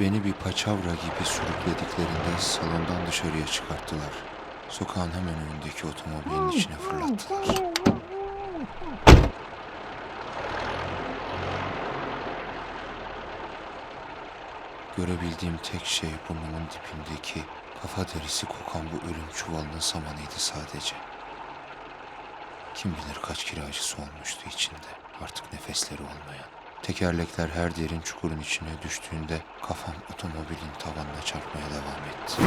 Beni bir paçavra gibi sürüklediklerinde salondan dışarıya çıkarttılar. Sokağın hemen önündeki otomobilin içine fırlattılar. Görebildiğim tek şey burnumun dibindeki kafa derisi kokan bu ölüm çuvalının samanıydı sadece. Kim bilir kaç kiracısı olmuştu içinde. Artık nefesleri olmayan. Tekerlekler her derin çukurun içine düştüğünde kafam otomobilin tavanına çarpmaya devam etti.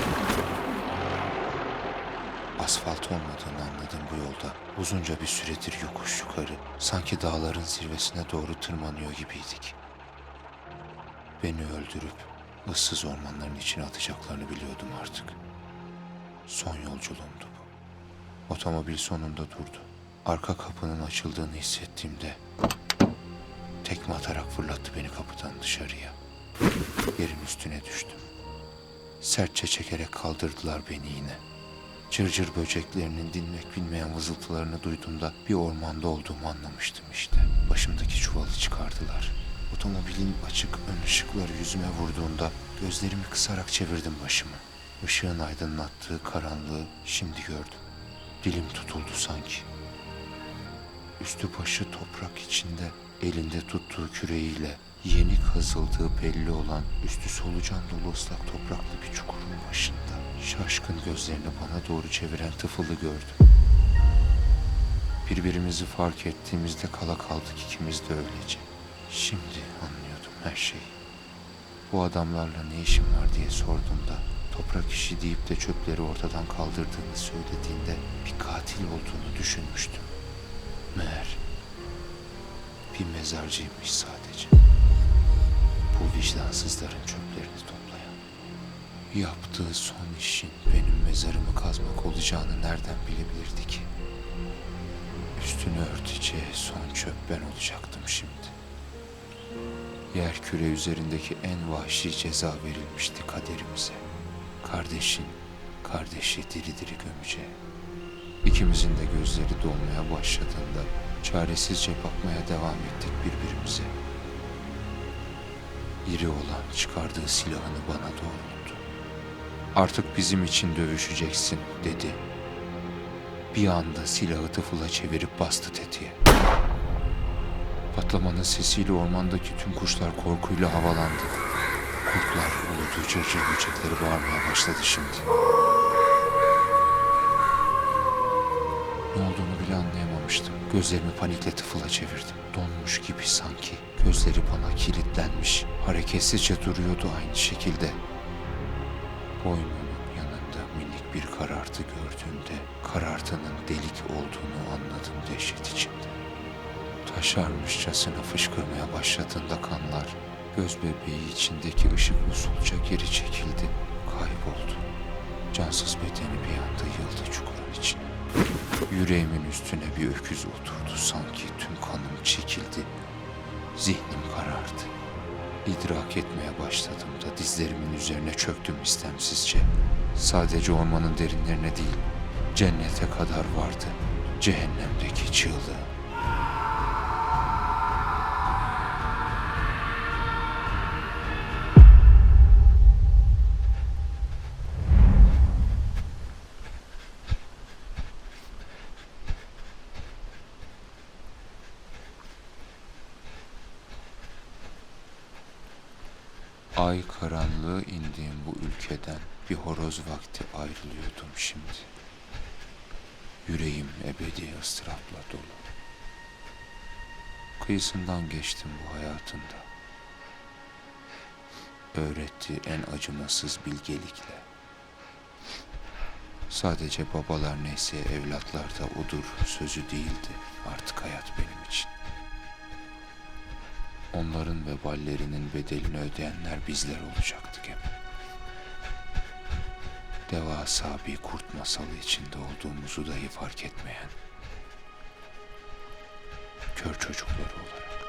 Asfalt olmadığını anladım bu yolda. Uzunca bir süredir yokuş yukarı. Sanki dağların zirvesine doğru tırmanıyor gibiydik. Beni öldürüp ıssız ormanların içine atacaklarını biliyordum artık. Son yolculuğumdu bu. Otomobil sonunda durdu. Arka kapının açıldığını hissettiğimde tekme atarak fırlattı beni kapıdan dışarıya. Yerin üstüne düştüm. Sertçe çekerek kaldırdılar beni yine. Cırcır böceklerinin dinmek bilmeyen vızıltılarını duyduğumda bir ormanda olduğumu anlamıştım işte. Başımdaki çuvalı çıkardılar. Otomobilin açık ön ışıkları yüzüme vurduğunda gözlerimi kısarak çevirdim başımı. Işığın aydınlattığı karanlığı şimdi gördüm. Dilim tutuldu sanki. Üstü başı toprak içinde elinde tuttuğu küreğiyle yeni kazıldığı belli olan üstü solucan dolu ıslak topraklı bir çukurun başında şaşkın gözlerini bana doğru çeviren tıfılı gördüm. Birbirimizi fark ettiğimizde kala kaldık ikimiz de öylece. Şimdi anlıyordum her şeyi. Bu adamlarla ne işim var diye sorduğumda toprak işi deyip de çöpleri ortadan kaldırdığını söylediğinde bir katil olduğunu düşünmüştüm. Meğer bir mezarcıymış sadece. Bu vicdansızların çöplerini toplayan. Yaptığı son işin benim mezarımı kazmak olacağını nereden bilebilirdi ki? Üstünü örteceği son çöp ben olacaktım şimdi. Yer küre üzerindeki en vahşi ceza verilmişti kaderimize. Kardeşin, kardeşi diri diri gömeceği. İkimizin de gözleri dolmaya başladığında çaresizce bakmaya devam ettik birbirimize. İri olan çıkardığı silahını bana doğrulttu. Artık bizim için dövüşeceksin dedi. Bir anda silahı tıfıla çevirip bastı tetiğe. Patlamanın sesiyle ormandaki tüm kuşlar korkuyla havalandı. Kurtlar uludu cırcır böcekleri bağırmaya başladı şimdi. Ne olduğunu bile anlayamamıştım. Gözlerimi panikle tıfıla çevirdim. Donmuş gibi sanki. Gözleri bana kilitlenmiş. Hareketsizce duruyordu aynı şekilde. Boynunun yanında minik bir karartı gördüğümde karartının delik olduğunu anladım dehşet içinde. Taşarmışçasına fışkırmaya başladığında kanlar göz bebeği içindeki ışık usulca geri çekildi, kayboldu. Cansız bedeni bir anda yıldı çukurun içine. Yüreğimin üstüne bir öküz oturdu sanki tüm kanım çekildi. Zihnim karardı. İdrak etmeye başladığımda dizlerimin üzerine çöktüm istemsizce. Sadece ormanın derinlerine değil, cennete kadar vardı. Cehennemdeki çığlığı. Ay karanlığı indiğim bu ülkeden bir horoz vakti ayrılıyordum şimdi. Yüreğim ebedi ıstırapla dolu. Kıyısından geçtim bu hayatında. Öğretti en acımasız bilgelikle. Sadece babalar neyse evlatlar da odur sözü değildi artık hayat benim için. Onların veballerinin bedelini ödeyenler bizler olacaktık hep. Devasa bir kurt masalı içinde olduğumuzu dahi fark etmeyen kör çocukları olarak.